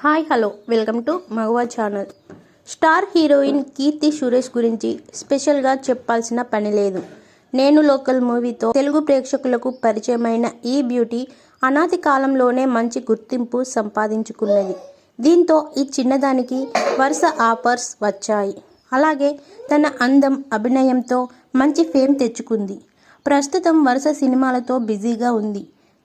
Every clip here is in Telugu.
Hi hello. Welcome to మగవా channel. Star heroine Keerthy Suresh గురించి స్పెషల్గా చెప్పాల్సిన పని లేదు. నేను లోకల్ మూవీతో తెలుగు ప్రేక్షకులకు పరిచయమైన ఈ బ్యూటీ అనాది కాలంలోనే మంచి గుర్తింపు సంపాదించుకున్నది. దీంతో ఈ చిన్నదానికి వరుస ఆఫర్స్ వచ్చాయి. అలాగే తన అందం అభినయంతో మంచి ఫేమ్ తెచ్చుకుంది. ప్రస్తుతం వరుస సినిమాలతో బిజీగా ఉంది.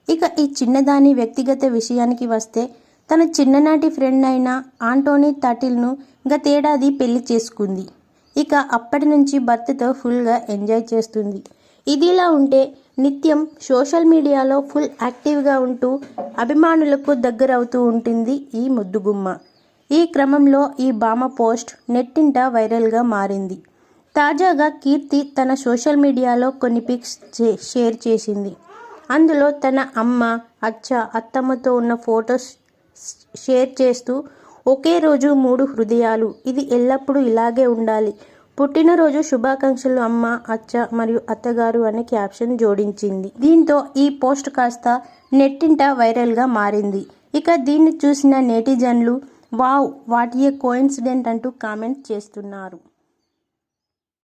ఇక ఈ చిన్నదాని వ్యక్తిగత విషయానికి వస్తే తన చిన్ననాటి ఫ్రెండ్ అయిన ఆంటోనీ తాటిల్ను గతేడాది పెళ్ళి చేసుకుంది. ఇక అప్పటి నుంచి భర్తతో ఫుల్గా ఎంజాయ్ చేస్తుంది. ఇదిలా ఉంటే నిత్యం సోషల్ మీడియాలో ఫుల్ యాక్టివ్గా ఉంటూ అభిమానులకు దగ్గరవుతూ ఉంటుంది ఈ ముద్దుగుమ్మ. ఈ క్రమంలో ఈ భామ పోస్ట్ నెట్టింట వైరల్గా మారింది. తాజాగా కీర్తి తన సోషల్ మీడియాలో కొన్ని పిక్స్ షేర్ చేసింది. అందులో తన అమ్మ అచ్చ అత్తమ్మతో ఉన్న ఫొటోస్ షేర్ చేస్తూ ఒకే రోజు మూడు హృదయాలు. ఇది ఎల్లప్పుడూ ఇలాగే ఉండాలి. పుట్టినరోజు శుభాకాంక్షలు అమ్మ అచ్చ మరియు అత్తగారు అనే క్యాప్షన్ జోడించింది. దీంతో ఈ పోస్ట్ కాస్త నెట్టింట వైరల్గా మారింది. ఇక దీన్ని చూసిన నెటిజన్లు వావ్ వాట్ ఏ కోయిన్సిడెంట్ అంటూ కామెంట్ చేస్తున్నారు.